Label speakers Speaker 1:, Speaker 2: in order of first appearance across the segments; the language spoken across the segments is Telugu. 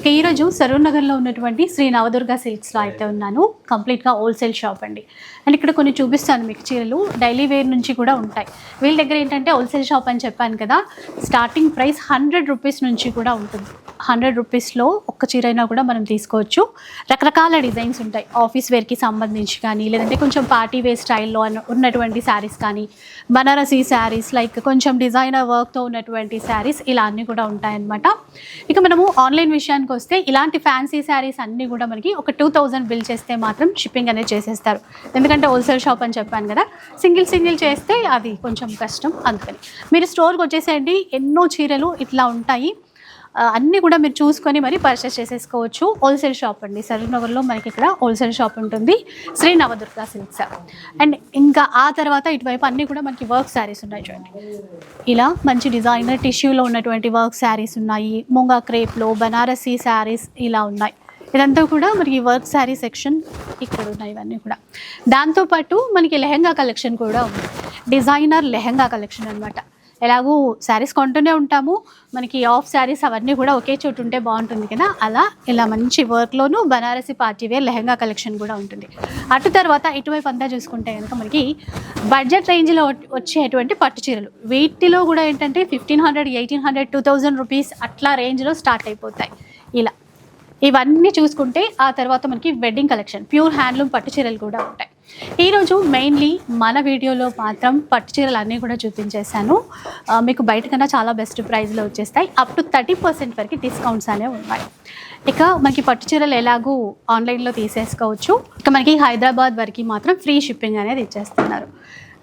Speaker 1: ఇక ఈరోజు సరూర్ నగర్లో ఉన్నటువంటి శ్రీ నవదుర్గ సిల్క్స్లో అయితే ఉన్నాను. కంప్లీట్గా హోల్సేల్ షాప్ అండి. అండ్ ఇక్కడ కొన్ని చూపిస్తాను మీకు చీరలు. డైలీ వేర్ నుంచి కూడా ఉంటాయి. వీళ్ళ దగ్గర ఏంటంటే హోల్సేల్ షాప్ అని చెప్పాను కదా స్టార్టింగ్ ప్రైస్ హండ్రెడ్ రూపీస్ నుంచి కూడా ఉంటుంది. హండ్రెడ్ రూపీస్లో ఒక్క చీర అయినా కూడా మనం తీసుకోవచ్చు. రకరకాల డిజైన్స్ ఉంటాయి. ఆఫీస్ వేర్కి సంబంధించి కానీ లేదంటే కొంచెం పార్టీ వేర్ స్టైల్లో ఉన్నటువంటి శారీస్ కానీ బనారసీ శారీస్ లైక్ కొంచెం డిజైనర్ వర్క్తో ఉన్నటువంటి శారీస్ ఇలా అన్నీ కూడా ఉంటాయన్నమాట. ఇక మనము ఆన్లైన్ విషయానికి వస్తే ఇలాంటి ఫ్యాన్సీ శారీస్ అన్నీ కూడా మనకి ఒక టూ థౌజండ్ బిల్ చేస్తే మాత్రం షిప్పింగ్ అనేది చేసేస్తారు. ఎందుకంటే హోల్సేల్ షాప్ అని చెప్పాను కదా సింగిల్ సింగిల్ చేస్తే అది కొంచెం కష్టం అందుకని. మీరు స్టోర్కి వచ్చేసేయండి ఎన్నో చీరలు ఇట్లా ఉంటాయి. అన్నీ కూడా మీరు చూసుకొని మరి పర్చేస్ చేసేసుకోవచ్చు. హోల్సేల్ షాప్ అండి. సరూర్నగర్లో మనకి ఇక్కడ హోల్సేల్ షాప్ ఉంటుంది. శ్రీ నవదుర్గా సిల్క్స్ అండ్ ఇంకా ఆ తర్వాత ఇటువైపు అన్నీ కూడా మనకి వర్క్ శారీస్ ఉన్నాయి చూడండి. ఇలా మంచి డిజైనర్ టిష్యూలో ఉన్నటువంటి వర్క్ శారీస్ ఉన్నాయి. ముంగా క్రేప్లో బనారసీ శారీస్ ఇలా ఉన్నాయి. ఇదంతా కూడా మనకి వర్క్ శారీ సెక్షన్ ఇక్కడ ఉన్నాయి ఇవన్నీ కూడా. దాంతోపాటు మనకి లెహంగా కలెక్షన్ కూడా ఉంది. డిజైనర్ లెహంగా కలెక్షన్ అన్నమాట. ఎలాగూ శారీస్ కొంటూనే ఉంటాము. మనకి ఆఫ్ శారీస్ అవన్నీ కూడా ఒకే చోటు ఉంటే బాగుంటుంది కదా? అలా ఇలా మంచి వర్క్లోను Banarasi party wear lehenga collection కూడా ఉంటుంది. అటు తర్వాత ఇటువైపు అంతా చూసుకుంటే కనుక మనకి బడ్జెట్ రేంజ్లో వచ్చేటువంటి పట్టు చీరలు. వీటిలో కూడా ఏంటంటే fifteen hundred eighteen hundred two thousand rupees అట్లా రేంజ్లో స్టార్ట్ అయిపోతాయి. ఇలా. ఇవన్నీ చూసుకుంటే ఆ తర్వాత మనకి వెడ్డింగ్ కలెక్షన్ ప్యూర్ హ్యాండ్లూమ్ పట్టు చీరలు కూడా ఉంటాయి. ఈరోజు మెయిన్లీ మన వీడియోలో మాత్రం పట్టు చీరలు అన్నీ కూడా చూపించేశాను. మీకు బయట కన్నా చాలా బెస్ట్ ప్రైస్లో వచ్చేస్తాయి. అప్ టు థర్టీ పర్సెంట్ వరకు డిస్కౌంట్స్ అనేవి ఉన్నాయి. ఇక మనకి పట్టు చీరలు ఎలాగూ ఆన్లైన్లో తీసేసుకోవచ్చు. ఇక మనకి హైదరాబాద్ వరకు మాత్రం ఫ్రీ షిప్పింగ్ అనేది ఇచ్చేస్తున్నారు.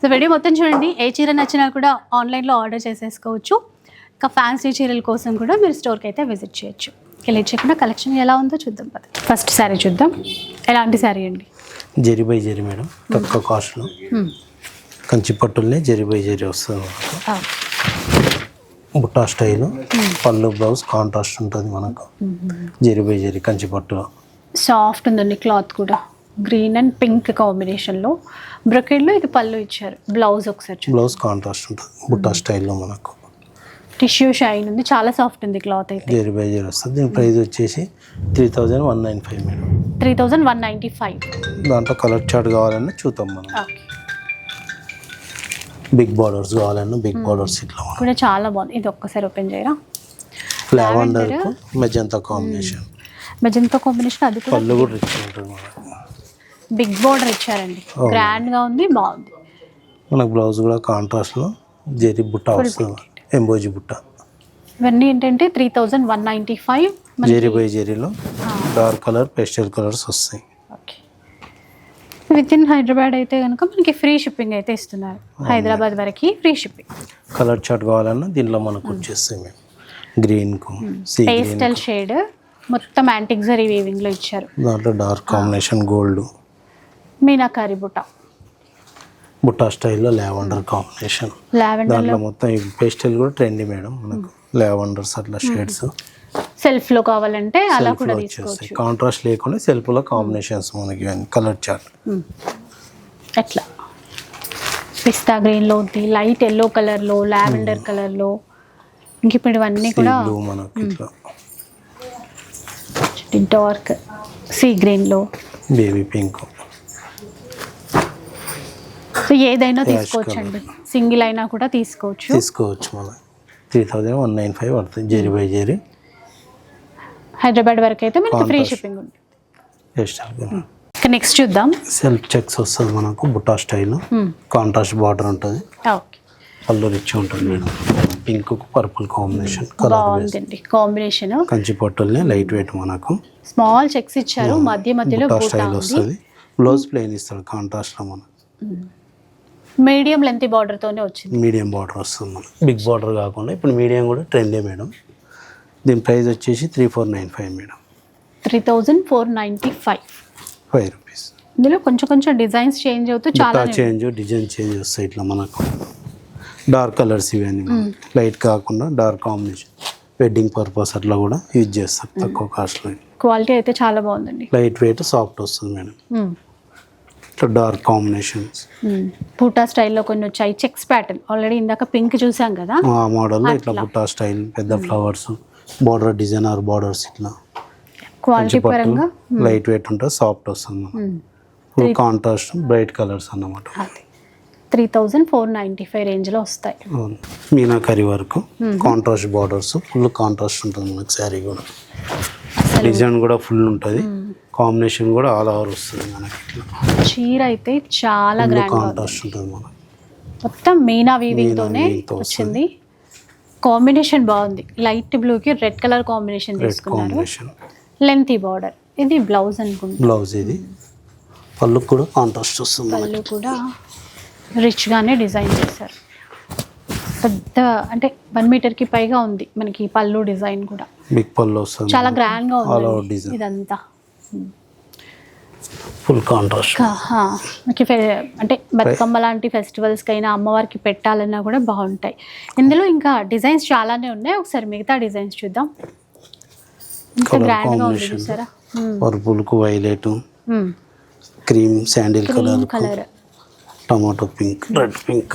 Speaker 1: సో వీడియో మొత్తం చూడండి. ఏ చీర నచ్చినా కూడా ఆన్లైన్లో ఆర్డర్ చేసేసుకోవచ్చు. ఇంకా ఫ్యాన్సీ చీరల కోసం కూడా మీరు స్టోర్కి అయితే విజిట్ చేయొచ్చు. ఇక లేట్ చేయకుండా కలెక్షన్ ఎలా ఉందో చూద్దాం పద. ఫస్ట్ శారీ చూద్దాం. ఎలాంటి శారీ అండి?
Speaker 2: జరి బై జరి మేడం తక్కువ కాస్ట్లో. కంచి పట్టుల్నే జరి బై జరి వస్తుంది మనకు Butta style pallu blouse contrast ఉంటుంది మనకు. జరి బై జరి కంచి పట్టు
Speaker 1: సాఫ్ట్ ఉందండి క్లాత్ కూడా. గ్రీన్ అండ్ పింక్ కాంబినేషన్లో. బ్రొకెట్లో ఇది పళ్ళు ఇచ్చారు. బ్లౌజ్ ఒకసారి
Speaker 2: బ్లౌజ్ కాంట్రాస్ట్ ఉంటుంది బుట్టా స్టైల్లో మనకు.
Speaker 1: టిష్యూ షైన్ ఉంది చాలా సాఫ్ట్ ఉంది క్లాత్ అయితే.
Speaker 2: జరి బై జరి వస్తుంది. దీని ప్రైస్ వచ్చేసి three thousand one nine five madam.
Speaker 1: Three thousand one ninety five.
Speaker 2: దాంట్లో కలర్ చార్ట్ కావాలన్నా చూద్దాం మనం. బిగ్ బార్డర్స్ కావాలన్నా బిగ్ బార్డర్స్ ఇట్లా
Speaker 1: కూడా చాలా బాగుంది. ఇది ఒక్కసారి ఓపెన్ చేయరా?
Speaker 2: Lavender magenta combination
Speaker 1: magenta combination అది కూడా
Speaker 2: పళ్ళు కూడా రిచ్ ఉంటుంది
Speaker 1: బిగ్ బోర్డర్ ఇచ్చారండి.
Speaker 2: అవును.
Speaker 1: గ్రాండ్గా ఉంది బాగుంది.
Speaker 2: మనకు బ్లౌజ్ కూడా కాంట్రాస్ట్లో జరి బుట్ట వస్తుంది ఎంబోజీ బుట్ట.
Speaker 1: ఇవన్నీ ఏంటంటే three thousand one ninety five
Speaker 2: zari by జెరీలో డార్క్ కలర్ పేస్టల్ కలర్స్ వస్తాయి.
Speaker 1: ఓకే. విత్ ఇన్ హైదరాబాద్ అయితే కనుక మనకి ఫ్రీ షిప్పింగ్ అయితే ఇస్తున్నారు. హైదరాబాద్ వరకు ఫ్రీ షిప్పింగ్.
Speaker 2: కలర్ చార్ట్ కావాలన్నా దీనిలో మనకు వచ్చేస్తాయి మేము గ్రీన్
Speaker 1: పేస్టల్ షేడ్ మొత్తం యాంటిక్ జరీ వీవింగ్లో ఇచ్చారు.
Speaker 2: దాంట్లో dark combination gold
Speaker 1: meenakari butta.
Speaker 2: Butta స్టైల్లో లావెండర్ కాంబినేషన్. దాంట్లో మొత్తం ఈ పేస్టల్ కూడా ట్రెండీ మేడం మనకు. లావెండర్స్ అట్లా షేడ్స్.
Speaker 1: సెల్ఫ్లో కావాలంటే అలా కూడా తీసుకోవచ్చు.
Speaker 2: కాంట్రాస్ట్ లేకుండా సెల్ఫ్లో కాంబినేషన్స్ మనకి కలర్ చార్ట్.
Speaker 1: ఎట్లా? పిస్తా గ్రీన్లో ఉంది లైట్ ఎల్లో కలర్లో లావెండర్ కలర్లో ఇంక ఇప్పుడు ఇవన్నీ కూడా
Speaker 2: బ్లూ మనకి ఇట్లా.
Speaker 1: డార్క్ సీ గ్రీన్లో
Speaker 2: బేబీ పింక్
Speaker 1: ఏదైనా తీసుకోవచ్చు అండి సింగిల్ అయినా కూడా తీసుకోవచ్చు.
Speaker 2: తీసుకోవచ్చు మనం three thousand one nine five పడుతుంది జెరీ బై జెరీ
Speaker 1: హైదరాబాద్ వరకు అయితే మనకి ఫ్రీ. షిప్పింగ్ ఉంది. నెక్స్ట్ చూద్దాం.
Speaker 2: సెల్ఫ్ చెక్స్ వస్తుంది మనకు బుట్టా స్టైల్. కాంట్రాస్ట్ బార్డర్ ఉంటుంది. పళ్ళు రిచ్ ఉంటుంది మేడం. పింక్ పర్పుల్ కాంబినేషన్
Speaker 1: బాగుందండి కాంబినేషన్
Speaker 2: కంచి పట్టుల్ని లైట్ వెయిట్ మనకు.
Speaker 1: స్మాల్ చెక్స్ ఇచ్చారు మధ్య మధ్యలో బూటా
Speaker 2: స్టైల్ వస్తుంది. బ్లౌజ్ ప్లెయిన్ ఇస్తాడు కాంట్రాస్ట్లో మనం
Speaker 1: మీడియం లెంత్ బార్డర్ తోనే వచ్చింది.
Speaker 2: మీడియం బార్డర్ వస్తుంది మనం బిగ్ బార్డర్ కాకుండా ఇప్పుడు మీడియం కూడా ట్రెండే మేడం. దీని ప్రైస్ వచ్చేసి three four nine five madam.
Speaker 1: Three thousand four ninety five.
Speaker 2: Five rupees.
Speaker 1: ఇందులో కొంచెం కొంచెం డిజైన్స్ చేంజ్ అవుతూ చాలా
Speaker 2: చేంజ్ డిజైన్ చేంజ్ వస్తాయి ఇట్లా మనకు. డార్క్ కలర్స్ ఇవన్నీ లైట్ కాకుండా డార్క్ కాంబినేషన్. వెడ్డింగ్ పర్పస్ అట్లా కూడా యూజ్ చేస్తారు తక్కువ కాస్ట్లో.
Speaker 1: క్వాలిటీ అయితే చాలా బాగుందండి.
Speaker 2: లైట్ వెయిట్ సాఫ్ట్ వస్తుంది మేడం. ఇట్లా డార్క్ కాంబినేషన్స్.
Speaker 1: పూటా స్టైల్లో కొన్ని వచ్చాయి. Checks pattern. ఆల్రెడీ ఇందాక పింక్ చూసాం కదా?
Speaker 2: ఆ మోడల్లో ఇట్లా. బుట్టా స్టైల్ పెద్ద ఫ్లవర్స్ బార్డర్ డిజైనర్ బార్డర్స్ ఇట్లా.
Speaker 1: క్వాలిటీ పరంగా?
Speaker 2: లైట్ వెయిట్ ఉంటుంది సాఫ్ట్ వస్తుంది ఫుల్ కాంట్రాస్ట్ బ్రైట్ కలర్స్ అన్నమాట.
Speaker 1: Three thousand four ninety five రేంజ్లో వస్తాయి.
Speaker 2: Meenakari work contrast borders full contrast ఉంటుంది మనకి శారీ కూడా. డిజైన్ కూడా ఫుల్ ఉంటుంది. కాంబినేషన్ కూడా ఆల్ ఓవర్ వస్తుంది మనకి.
Speaker 1: చీర అయితే చాలా గ్రాండ్
Speaker 2: కాంట్రాస్ట్ ఉంటుంది మనకి.
Speaker 1: మొత్తం మీనా వీవింగ్ తోనే
Speaker 2: weaving తో
Speaker 1: వచ్చింది. కాంబినేషన్ బాగుంది. లైట్ బ్లూకి రెడ్ కలర్ కాంబినేషన్ తీసుకున్నారు. Lengthy border. ఇది బ్లౌజ్ అనుకుంటా.
Speaker 2: బ్లౌజ్ ఇది. పళ్ళు కూడా కాంట్రాస్ట్ వస్తుంది
Speaker 1: పళ్ళు కూడా రిచ్గానే డిజైన్ చేశారు. పెద్ద అంటే వన్ మీటర్కి పైగా ఉంది మనకి పళ్ళు డిజైన్ కూడా.
Speaker 2: బిగ్ పళ్ళు వస్తుంది
Speaker 1: చాలా గ్రాండ్గా ఉంది ఇదంతా.
Speaker 2: Full contrast.
Speaker 1: కా- అంటే బతుకమ్మ లాంటి ఫెస్టివల్స్కి అయినా అమ్మవారికి పెట్టాలన్నా కూడా బాగుంటాయి. ఇందులో ఇంకా డిజైన్స్ చాలానే ఉన్నాయి. ఒకసారి మిగతా డిజైన్స్ చూద్దాం. చూసారా?
Speaker 2: పర్పుల్కు violet cream sandal colour
Speaker 1: colour
Speaker 2: tomato pink red pink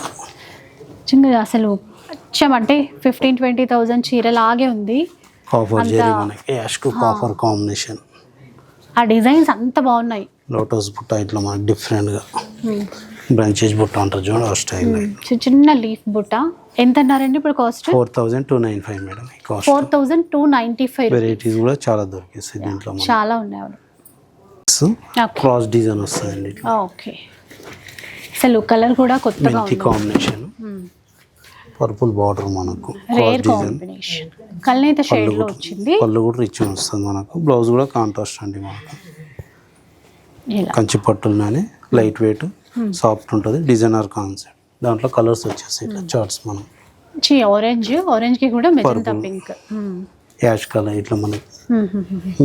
Speaker 1: అసలు అచ్చం. అంటే ఫిఫ్టీన్ ట్వంటీ థౌజండ్ చీరలాగే ఉంది.
Speaker 2: కాఫర్
Speaker 1: అంతా-
Speaker 2: జెరీ మనకి యాష్కు కాఫర్ కాంబినేషన్
Speaker 1: ఆ డిజైన్స్ అంత బాగున్నాయి.
Speaker 2: లోటస్ బుట్ట ఇట్లా మనకి డిఫరెంట్గా బ్రాంచెస్ బుట్ట ఉంటుంది చూడండి ఆ స్టైల్
Speaker 1: చిన్న లీఫ్ బుట్ట. ఎంత అన్నారండి ఇప్పుడు cost
Speaker 2: four thousand two nine five madam cost
Speaker 1: four thousand two ninety five
Speaker 2: varieties కూడా చాలా దొరికేస్తాయి దీంట్లో
Speaker 1: చాలా ఉన్నాయి
Speaker 2: క్రాస్ డిజైన్ వస్తుందండి
Speaker 1: ఓకే అసలు కలర్ కూడా కొత్తగా
Speaker 2: కాంబినేషన్ పర్పుల్ బార్డర్ మనకు.
Speaker 1: కల్నేత షేడ్లో వచ్చింది.
Speaker 2: పళ్ళు కూడా రిచ్ వస్తుంది మనకు. బ్లౌజ్ కూడా కాంట్రాస్ట్ అండి మనకు. కంచి పట్టులోనే లైట్ వెయిట్ సాఫ్ట్ ఉంటుంది. డిజైనర్ కాన్సెప్ట్ దాంట్లో కలర్స్ వచ్చేస్తాయి ఇట్లా చార్ట్స్ మనం.
Speaker 1: చి ఆరెంజ్ ఆరెంజ్కి కూడా మెజంతా. పింక్
Speaker 2: యాష్ కలర్ ఇట్లా మనకి.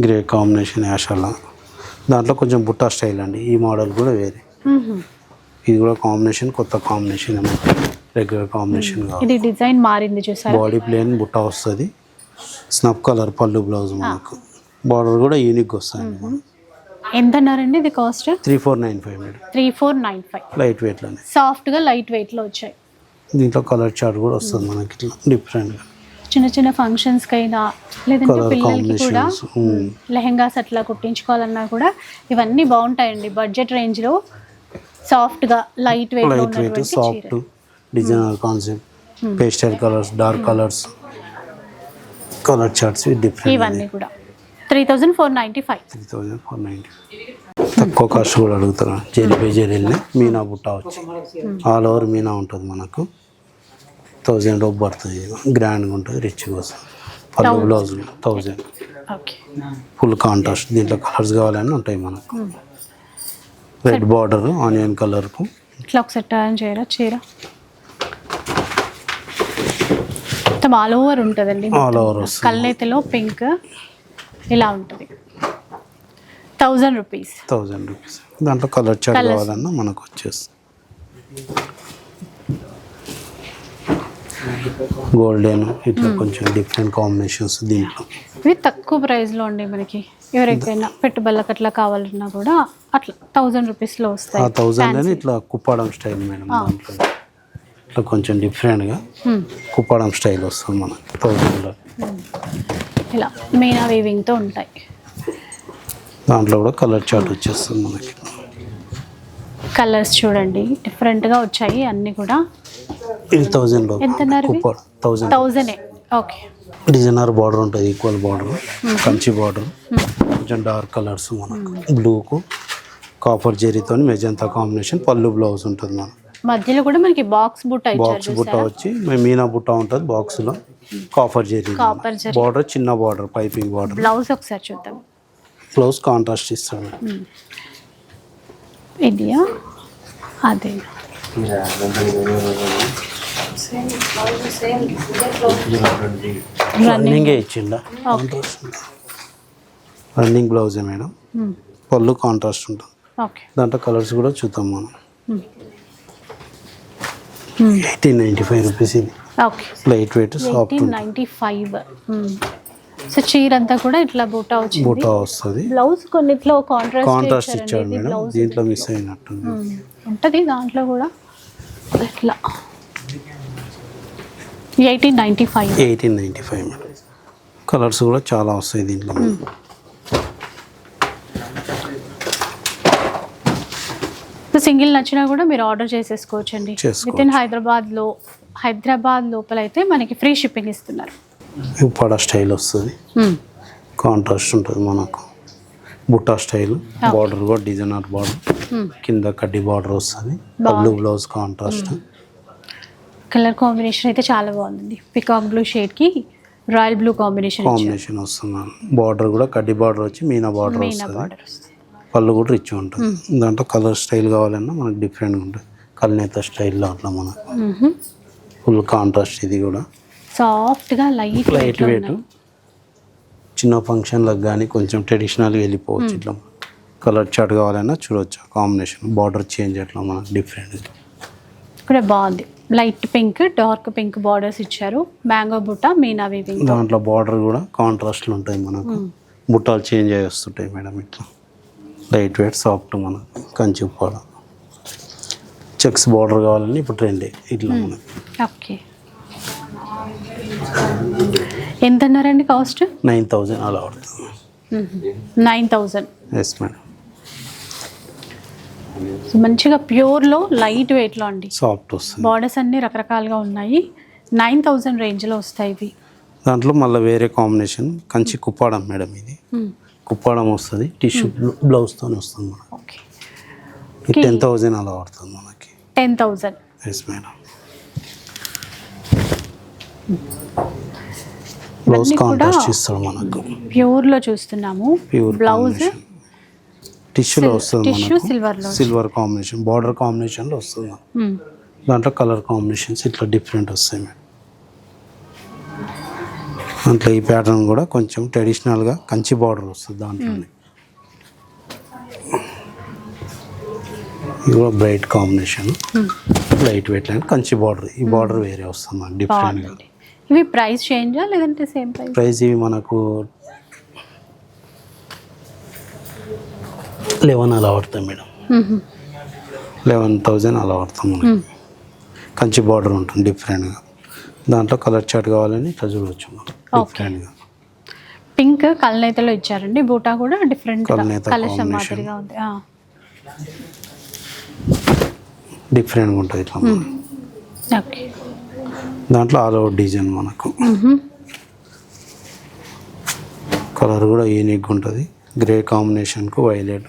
Speaker 2: గ్రే కాంబినేషన్ యాష్ అలా. దాంట్లో కొంచెం బుట్టా స్టైల్ అండి. ఈ మోడల్ కూడా వేరే. ఇది కూడా కాంబినేషన్ కొత్త కాంబినేషన్ రెగ్యులర్ కాంబినేషన్ కావాలి
Speaker 1: ఇది డిజైన్ మారింది చూసారా?
Speaker 2: బాడీ ప్లేన్ బుట్ట వస్తుంది. స్నప్ కలర్ పళ్ళు బ్లౌజ్ మనకు. బార్డర్ కూడా యూనిక్ వస్తుంది
Speaker 1: ఎంత అన్నారండి ఇది cost
Speaker 2: three four nine five madam.
Speaker 1: Three four nine five.
Speaker 2: Light వెయిట్లోనే
Speaker 1: సాఫ్ట్గా లైట్ వెయిట్లో వచ్చాయి.
Speaker 2: దీంట్లో కలర్ చార్ట్ కూడా వస్తుంది మనకి ఇట్లా డిఫరెంట్గా
Speaker 1: చిన్న చిన్న ఫంక్షన్స్ కైనా లేదంటే పిల్లలకి కూడా
Speaker 2: hmm.
Speaker 1: లెహెంగాస్ అట్లా కుట్టించుకోవాలన్నా కూడా ఇవన్నీ బాగుంటాయండి. బడ్జెట్ రేంజ్లో సాఫ్ట్గా light weight
Speaker 2: soft designer concept pastel colours dark colours colour charts different
Speaker 1: ఇవన్నీ కూడా. Three thousand four ninety five
Speaker 2: three thousand four ninety తక్కువ కాస్ట్ కూడా అడుగుతారు జెరీ బై జెరీని మీనా బుట్ట వచ్చి. ఆల్ ఓవర్ మీనా ఉంటుంది మనకు. థౌజండ్ రూపు పడుతుంది. గ్రాండ్గా ఉంటుంది రిచ్గా వస్తుంది. పళ్ళు blouse thousand
Speaker 1: okay
Speaker 2: full contrast దీంట్లో కలర్స్ కావాలని ఉంటాయి మనకు. రెడ్ బార్డర్ ఆనియన్ కలర్కు
Speaker 1: ఇట్లా ఒకసారి టర్న్ చేయరా చీర? మొత్తం ఆల్ ఓవర్ ఉంటుందండి.
Speaker 2: ఆల్ ఓవర్
Speaker 1: పింక్ ఇలా ఉంటుంది. థౌజండ్ రూపీస్
Speaker 2: థౌజండ్ రూపీస్ దాంట్లో కలర్ చార్ట్. కావాలన్నా మనకు వచ్చేస్తుంది. గోల్డెన్ ఇట్లా కొంచెం డిఫరెంట్ కాంబినేషన్స్ దీంట్లో.
Speaker 1: ఇవి తక్కువ ప్రైస్లో ఉండే మనకి. ఎవరికైనా పెట్టుబడులకు అట్లా కావాలన్నా కూడా అట్లా థౌజండ్ రూపీస్లో వస్తాయి.
Speaker 2: థౌజండ్ అని ఇట్లా కుప్పాడం స్టైల్ మేడం దాంట్లో. ఇట్లా కొంచెం డిఫరెంట్గా. కుప్పాడం స్టైల్ వస్తుంది మనకి థౌజండ్లో
Speaker 1: ఇలా మీనా వీవింగ్తో ఉంటాయి.
Speaker 2: దాంట్లో కూడా కలర్ చార్ట్ వచ్చేస్తుంది మనకి.
Speaker 1: కలర్స్ చూడండి డిఫరెంట్గా వచ్చాయి అన్నీ కూడా.
Speaker 2: ఇది థౌజండ్లో థౌజండ్
Speaker 1: థౌజండే ఓకే.
Speaker 2: డిజైనర్ బార్డర్ ఉంటుంది ఈక్వల్ బార్డర్. కంచి బార్డర్. కొంచెం డార్క్ కలర్స్ మనకు. బ్లూకు కాపర్ జెరీతో మెజంతా కాంబినేషన్ పళ్ళు బ్లౌజ్ ఉంటుంది మనకు.
Speaker 1: మధ్యలో కూడా మనకి బాక్స్ బుట్ట
Speaker 2: బాక్స్ బుట్ట వచ్చి మీనా బుట్ట ఉంటుంది బాక్స్లో copper zari
Speaker 1: copper zari
Speaker 2: border చిన్న బార్డర్ పైపింగ్ బార్డర్
Speaker 1: బ్లౌజ్ ఒకసారి చూద్దాం.
Speaker 2: బ్లౌజ్ కాంట్రాస్ట్ ఇస్తాడు.
Speaker 1: ఇదియా అదే.
Speaker 2: రన్నింగే ఇచ్చిండా? రన్నింగ్ బ్లౌజే మేడం? పళ్ళు కాంట్రాస్ట్ ఉంటుంది. దాంట్లో కలర్స్ కూడా చూద్దాం మనం. ఎయిటీన్ నైంటీ ఫైవ్ రూపీస్ ఇది.
Speaker 1: Okay.
Speaker 2: Light weight soft
Speaker 1: ninety five. So చీర అంతా కూడా ఇట్లా బూటా వచ్చింది.
Speaker 2: బూటా వస్తుంది.
Speaker 1: బ్లౌజ్ కొన్నిట్లో కాంట్రాస్ట్
Speaker 2: కాంట్రాస్ట్ ఇచ్చాడు మేడం. దీంట్లో మిస్ అయినట్టుంది.
Speaker 1: ఉంటుంది దాంట్లో కూడా. ఇట్లా. Eighteen ninety five.
Speaker 2: Eighteen ninety five madam. Colours కూడా చాలా వస్తాయి దీంట్లో.
Speaker 1: సింగిల్ నచ్చినా కూడా మీరు ఆర్డర్ చేసేసుకోవచ్చు అండి. విత్ ఇన్ హైదరాబాద్లో హైదరాబాద్ లోపల అయితే మనకి ఫ్రీ షిప్పింగ్ ఇస్తున్నారు.
Speaker 2: ఉప్పాడ స్టైల్ వస్తుంది. కాంట్రాస్ట్ ఉంటుంది మనకు. బుట్టా స్టైల్ బార్డర్ కూడా డిజైనర్ బార్డర్. కింద కడ్డీ బార్డర్ వస్తుంది. పళ్ళు బ్లౌజ్ కాంట్రాస్ట్.
Speaker 1: కలర్ కాంబినేషన్ అయితే చాలా బాగుంది. పికాక్ బ్లూ షేడ్కి రాయల్ బ్లూ కాంబినేషన్
Speaker 2: కాంబినేషన్ వస్తుంది బార్డర్ కూడా కడ్డీ బార్డర్ వచ్చి మీనా బార్డర్ వస్తుంది. పళ్ళు కూడా రిచ్ ఉంటుంది దాంట్లో కలర్ స్టైల్ కావాలన్నా మనకు డిఫరెంట్గా ఉంటుంది కల్నేత స్టైల్లో అట్లా మనకు ఫుల్ కాంట్రాస్ట్ ఇది కూడా.
Speaker 1: సాఫ్ట్గా లైట్
Speaker 2: లైట్ వెయిట్. చిన్న ఫంక్షన్లకు కానీ కొంచెం ట్రెడిషనల్గా వెళ్ళిపోవచ్చు ఇట్లా. కలర్ చాట్ కావాలన్నా చూడొచ్చు. కాంబినేషన్. బార్డర్ చేంజ్ అట్లా మనకు డిఫరెంట్
Speaker 1: కూడా బాగుంది. Light pink dark pink borders ఇచ్చారు. మ్యాంగో బుట్ట మీనా వీవింగ్
Speaker 2: దాంట్లో బార్డర్ కూడా కాంట్రాస్ట్లు ఉంటాయి మనకు. బుట్టాలు చేంజ్ అయ్యి వస్తుంటాయి మేడం ఇట్లా. లైట్ వెయిట్ సాఫ్ట్ మనకు కంచి ఉప్పాడ చెక్స్ బార్డర్ కావాలని ఇప్పుడు ట్రెండ్ ఇట్లా మనకు
Speaker 1: ఓకే ఎంత అన్నారండి కాస్ట్?
Speaker 2: నైన్ థౌజండ్ అలా పడుతుంది.
Speaker 1: Nine thousand.
Speaker 2: ఎస్ మేడం
Speaker 1: మంచిగా ప్యూర్లో లైట్ వెయిట్లో అండి.
Speaker 2: సాఫ్ట్ వస్తుంది.
Speaker 1: బార్డర్స్ అన్నీ రకరకాలుగా ఉన్నాయి. నైన్ థౌజండ్ రేంజ్లో వస్తాయి ఇవి.
Speaker 2: దాంట్లో మళ్ళీ వేరే కాంబినేషన్ కంచి కుప్పాడం మేడం ఇది. కుప్పాడం వస్తుంది టిష్యూ బ్లౌజ్తో వస్తుంది మనకు. టెన్ థౌజండ్ అలా పడుతుంది మనకి.
Speaker 1: Ten thousand.
Speaker 2: Yes madam blouse contrast ఇస్తాడు మనకు.
Speaker 1: ప్యూర్లో చూస్తున్నాము.
Speaker 2: ప్యూర్
Speaker 1: బ్లౌజ్
Speaker 2: టిష్యూలో వస్తుంది
Speaker 1: టిష్యూ
Speaker 2: మనకు. సిల్వర్ కాంబినేషన్ బార్డర్ కాంబినేషన్లో వస్తుంది. దాంట్లో కలర్ కాంబినేషన్స్ ఇట్లా డిఫరెంట్ వస్తాయి మేడం. దాంట్లో ఈ ప్యాటర్న్ కూడా కొంచెం ట్రెడిషనల్గా కంచి బార్డర్ వస్తుంది దాంట్లోనే. ఇది కూడా bright combination light weight line Kanchi border ఈ బార్డర్ వేరే వస్తుంది డిఫరెంట్గా
Speaker 1: ఇవి ప్రైస్ చేంజా లేదంటే సేమ్ ప్రైస్
Speaker 2: ప్రైస్ ఇవి మనకు లెవెన్ అలా పడతాయి మేడం. లెవెన్ థౌజండ్ అలా పడతాం మనకి. కంచి బార్డర్ ఉంటుంది డిఫరెంట్గా దాంట్లో కలర్ చాట్ కావాలని ఇట్లా చూడవచ్చు డిఫరెంట్గా
Speaker 1: పింక్ కల్నేతలో ఇచ్చారండి. బూటా కూడా డిఫరెంట్
Speaker 2: కల్నేత
Speaker 1: కలెక్షన్
Speaker 2: combination.
Speaker 1: మాదిరిగా ఉంది. ఆ.
Speaker 2: డిఫరెంట్గా ఉంటుంది ఇట్లా.
Speaker 1: ఓకే.
Speaker 2: దాంట్లో ఆల్ ఓవర్ డిజైన్ మనకు. కలర్ కూడా యూనిక్గా ఉంటుంది. గ్రే కాంబినేషన్కు వైలెట్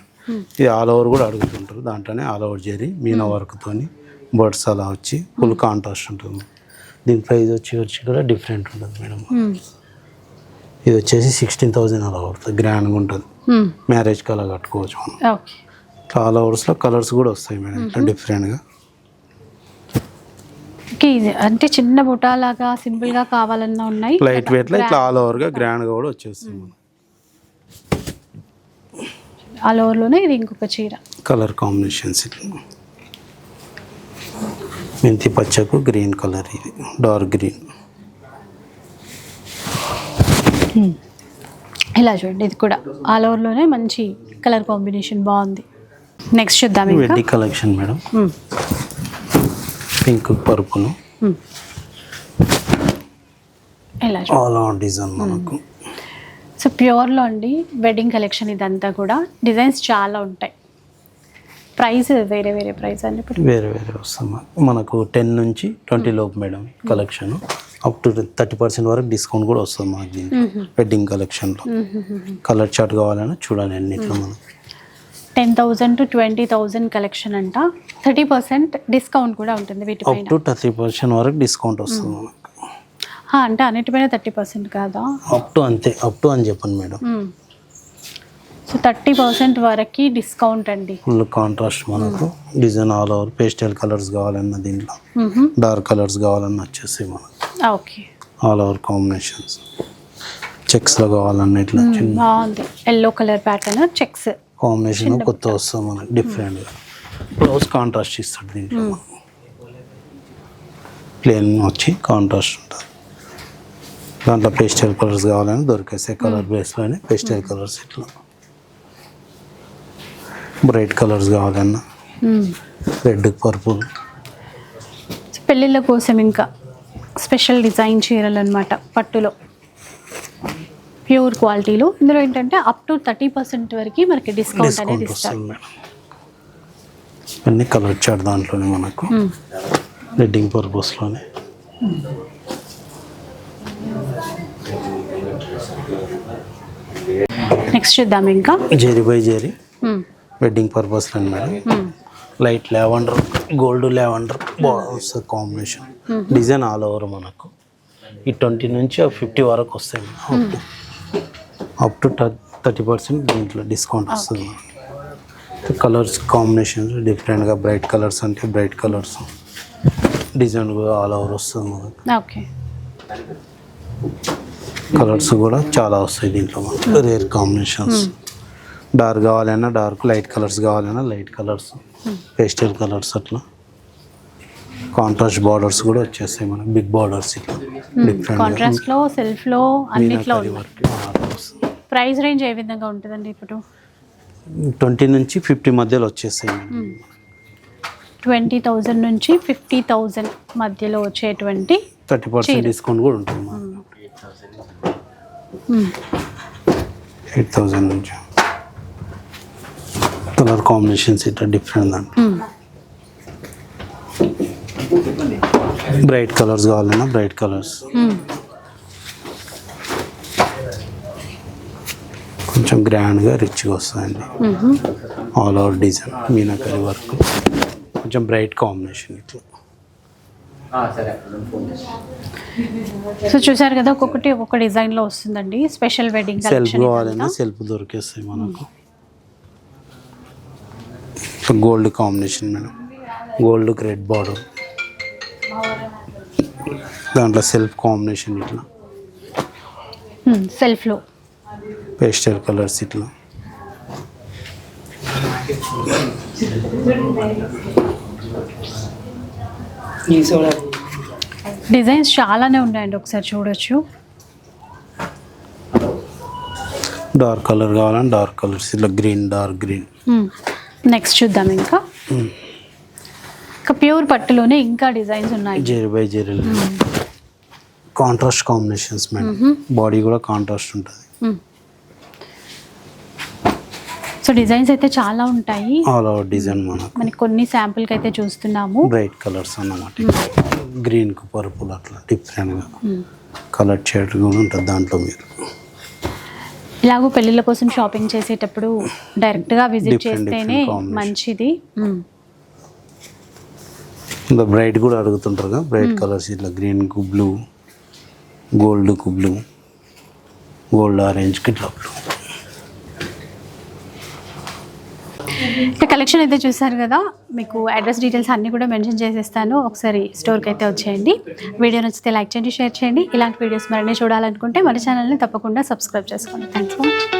Speaker 2: ఇది ఆల్ ఓవర్ కూడా అడుగుతుంటారు. దాంట్లోనే ఆల్ ఓవర్ చేరి మీనా వర్క్తోని బర్డ్స్ అలా వచ్చి ఫుల్ కాంట్రాస్ట్ ఉంటుంది. దీని ప్రైస్ వచ్చి వచ్చి కూడా డిఫరెంట్ ఉంటుంది మేడం. ఇది వచ్చేసి సిక్స్టీన్ థౌజండ్ అలా పడుతుంది. గ్రాండ్గా ఉంటుంది. మ్యారేజ్ కలర్ కట్టుకోవచ్చు మనం. ఆల్ ఓవర్స్లో కలర్స్ కూడా వస్తాయి మేడం. ఇట్లా డిఫరెంట్గా
Speaker 1: ఇది అంటే చిన్న బుటా లాగా సింపుల్గా కావాలన్నా ఉన్నాయి.
Speaker 2: లైట్ వెయిట్లో ఇట్లా ఆల్ ఓవర్గా గ్రాండ్గా కూడా వచ్చేస్తుంది
Speaker 1: ఆల్ ఓవర్లోనే ఇది ఇంకొక చీర.
Speaker 2: కలర్ కాంబినేషన్స్ ఇట్లా. మెంతి పచ్చకు గ్రీన్ కలర్ ఇది డార్క్ గ్రీన్.
Speaker 1: ఇలా చూడండి ఇది కూడా ఆల్ ఓవర్లోనే మంచి కలర్ కాంబినేషన్ బాగుంది. నెక్స్ట్ చూద్దాం
Speaker 2: వెడ్డి కలెక్షన్ మేడం. పింక్ పరుపును.
Speaker 1: ఇలా
Speaker 2: ఆల్ ఆన్ డిజైన్ మనకు.
Speaker 1: సో ప్యూర్లో అండి వెడ్డింగ్ కలెక్షన్ ఇదంతా కూడా. డిజైన్స్ చాలా ఉంటాయి. ప్రైస్ వేరే వేరే ప్రైస్ అండి ఇప్పుడు.
Speaker 2: వేరే వేరే వస్తాం. మనకు టెన్ నుంచి ట్వంటీ లోపు madam collection. Up to thirty percent వరకు డిస్కౌంట్ కూడా వస్తుంది మనకి దీనికి. వెడ్డింగ్ కలెక్షన్లో కలర్ చార్ట్ కావాలన్నా చూడాలి అన్నిట్లో మనం.
Speaker 1: Ten thousand to twenty thousand collection అంట. థర్టీ పర్సెంట్ డిస్కౌంట్ కూడా ఉంటుంది
Speaker 2: అప్
Speaker 1: వీటిపైన
Speaker 2: టు థర్టీ పర్సెంట్ వరకు డిస్కౌంట్ వస్తుంది మనకు.
Speaker 1: అంటే అన్నిటిపైన థర్టీ పర్సెంట్ కాదా?
Speaker 2: అప్ టు అంతే అప్ టు అని చెప్పండి మేడం.
Speaker 1: సో థర్టీ పర్సెంట్ వరకు డిస్కౌంట్ అండి.
Speaker 2: ఫుల్ కాంట్రాస్ట్ మనకు. Design all over pastel colours కావాలన్నా దీంట్లో. డార్క్ కలర్స్ కావాలన్నా వచ్చేసి మనకు.
Speaker 1: ఓకే.
Speaker 2: All over combinations. చెక్స్లో కావాలన్నా ఇట్లా
Speaker 1: బాగుంది. Yellow colour pattern checks.
Speaker 2: Combination కొత్త వస్తుంది మనకి డిఫరెంట్గా బ్లౌజ్ కాంట్రాస్ట్ ఇస్తాడు దీంట్లో ప్లేన్ వచ్చి కాంట్రాస్ట్ ఉంటుంది. దాంట్లో పేస్టల్ కలర్స్ కావాలని దొరికేస్తాయి. కలర్ బేస్లోనే పేస్టల్ కలర్స్ ఇట్లా. బ్రైట్ కలర్స్ కావాలన్నా. రెడ్ పర్పుల్
Speaker 1: పెళ్ళిళ్ళ కోసం ఇంకా స్పెషల్ డిజైన్ చీరలు అనమాట పట్టులో ప్యూర్ క్వాలిటీలో ఇందులో ఏంటంటే అప్ టు థర్టీ పర్సెంట్ వరకు మనకి డిస్కౌంట్ అనేది ఇస్తారు.
Speaker 2: అన్ని కలర్ చాట్ దాంట్లోనే మనకు.
Speaker 1: మ్మ్.
Speaker 2: రెడ్డింగ్ పర్పస్లోనే
Speaker 1: నెక్స్ట్ చూద్దాం ఇంకా.
Speaker 2: జెరీ బై జెరీ వెడ్డింగ్ పర్పస్లో madam.
Speaker 1: Hmm.
Speaker 2: Light lavender gold lavender బాగుంది కాంబినేషన్ డిజైన్ ఆల్ ఓవర్ మనకు. ఈ ట్వంటీ నుంచి ఫిఫ్టీ వరకు వస్తాయి up to up to thirty percent దీంట్లో డిస్కౌంట్ వస్తుంది కలర్స్ కాంబినేషన్స్ డిఫరెంట్గా బ్రైట్ కలర్స్ అంటే బ్రైట్ కలర్స్ డిజైన్ కూడా ఆల్ ఓవర్ వస్తుంది మనకు.
Speaker 1: ఓకే
Speaker 2: కలర్స్ కూడా చాలా వస్తాయి దీంట్లో మనకు. రేర్ కాంబినేషన్స్ డార్క్ కావాలన్నా డార్క్ లైట్ కలర్స్ కావాలన్నా లైట్ కలర్స్ పేస్టల్ కలర్స్ అట్లా. కాంట్రాస్ట్ బార్డర్స్ కూడా వచ్చేస్తాయి మనకి బిగ్ బార్డర్స్ ఇట్లా. డిఫరెంట్
Speaker 1: కాంట్రాస్ట్లో సెల్ఫ్లో అన్నిట్లో ప్రైస్ రేంజ్ ఏ విధంగా ఉంటుందండి ఇప్పుడు?
Speaker 2: ట్వంటీ నుంచి ఫిఫ్టీ మధ్యలో వచ్చేస్తాయి.
Speaker 1: ట్వంటీ థౌజండ్ నుంచి ఫిఫ్టీ థౌజండ్ మధ్యలో వచ్చేటువంటి
Speaker 2: థర్టీ పర్సెంట్. డిస్కౌంట్ కూడా ఉంటుంది. ఎయిట్ థౌజండ్ నుంచి. కలర్ కాంబినేషన్స్ ఇట్లా డిఫరెంట్ దాంట్లో.
Speaker 1: మ్మ్.
Speaker 2: బ్రైట్ కలర్స్ కావాలన్నా బ్రైట్ కలర్స్.
Speaker 1: మ్మ్.
Speaker 2: కొంచెం గ్రాండ్గా రిచ్గా వస్తాయండి. All over design meenakari work. కొంచెం బ్రైట్ కాంబినేషన్ ఇట్లా.
Speaker 1: సో చూసారు కదా ఒక్కొక్కటి ఒక్కొక్క డిజైన్లో వస్తుందండి స్పెషల్ వెడ్డింగ్
Speaker 2: సెల్ఫ్ కావాలన్నా సెల్ఫ్ దొరికేస్తాయి మనకు. Gold combination madam gold red border దాంట్లో సెల్ఫ్ కాంబినేషన్ ఇట్లా.
Speaker 1: సెల్ఫ్లో.
Speaker 2: పేస్టల్ కలర్స్ ఇట్లా.
Speaker 1: డిజైన్స్ చాలానే ఉన్నాయండి ఒకసారి చూడొచ్చు.
Speaker 2: డార్క్ కలర్ కావాలని డార్క్ కలర్స్ ఇట్లా గ్రీన్ డార్క్ గ్రీన్
Speaker 1: నెక్స్ట్ చూద్దాం ఇంకా. ఇంకా ప్యూర్ పట్టులోనే ఇంకా డిజైన్స్ ఉన్నాయి.
Speaker 2: జెరీ బై జెరీ కాంట్రాస్ట్ కాంబినేషన్స్ మేడం బాడీ కూడా కాంట్రాస్ట్ ఉంటుంది.
Speaker 1: సో డిజైన్స్ అయితే చాలా ఉంటాయి.
Speaker 2: ఆల్ ఓవర్ డిజైన్ మనకు.
Speaker 1: మనకి కొన్ని శాంపుల్కి అయితే చూస్తున్నాము.
Speaker 2: బ్రైట్ కలర్స్ అన్నమాట. గ్రీన్కు పర్పుల్ అట్లా డిఫరెంట్గా కలర్ షేడ్ కూడా ఉంటుంది దాంట్లో మీరు.
Speaker 1: ఇలాగో పెళ్ళిళ్ళ కోసం షాపింగ్ చేసేటప్పుడు డైరెక్ట్గా విజిట్ చేస్తేనే. మంచిది.
Speaker 2: ఇంకా బ్రైట్ కూడా అడుగుతుంటారు కదా బ్రైట్ కలర్స్ ఇట్లా గ్రీన్కు బ్లూ గోల్డ్కు బ్లూ గోల్డ్ ఆరెంజ్కి ఇట్లా బ్లూ
Speaker 1: ఇంకా కలెక్షన్ అయితే చూసారు కదా మీకు అడ్రస్ డీటెయిల్స్ అన్నీ కూడా మెన్షన్ చేసేస్తాను. ఒకసారి స్టోర్కి అయితే వచ్చేయండి. వీడియో నచ్చితే లైక్ చేయండి షేర్ చేయండి. ఇలాంటి వీడియోస్ మరిన్ని చూడాలనుకుంటే మన ఛానల్ని తప్పకుండా సబ్స్క్రైబ్ చేసుకోండి. Thanks for watching